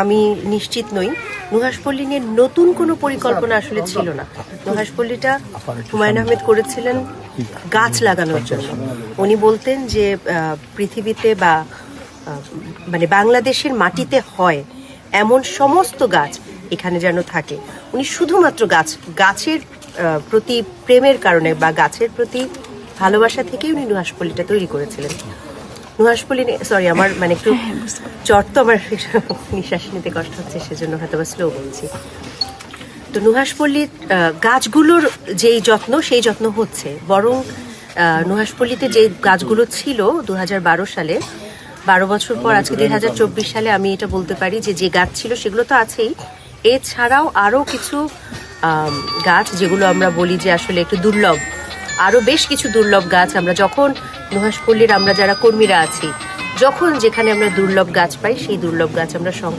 আমি নিশ্চিত নই। নুহাসপল্লী নিয়ে নতুন কোনো পরিকল্পনা আসলে ছিল না। নুহাসপল্লীটা হুমায়ুন আহমেদ করেছিলেন গাছ লাগানোর জন্য। উনি বলতেন যে পৃথিবীতে বা মানে বাংলাদেশের মাটিতে হয় এমন সমস্ত গাছ এখানে যেন থাকে। উনি শুধুমাত্র গাছ, গাছের প্রতি প্রেমের কারণে বা গাছের প্রতি ভালোবাসা থেকেই উনি নুহাসপল্লীটা তৈরি করেছিলেন। নুহাসপল্লী সরি আমার মানে একটু চট তো আমার নিঃশ্বাস নিতে কষ্ট হচ্ছে সেজন্য হয়তো বা স্লো বলছি। তো নুহাসপল্লীর গাছগুলোর যেই যত্ন সেই যত্ন হচ্ছে। বরং নুহাসপল্লীতে যে গাছগুলো ছিল দু বারো সালে বারো বছর পর আজকে দুই হাজার চব্বিশ সালে আমি এটা বলতে পারি যে যে গাছ ছিল সেগুলো তো আছেই। এছাড়াও আরও কিছু গাছ যেগুলো আমরা বলি যে আসলে একটু দুর্লভ। আরও বেশ কিছু দুর্লভ গাছ আমরা যখন নুহাসপল্লীর আমরা যারা কর্মীরা আছি, যখন যেখানে আমরা দুর্লভ গাছ পাই, সেই দুর্লভ গাছ আমরা সং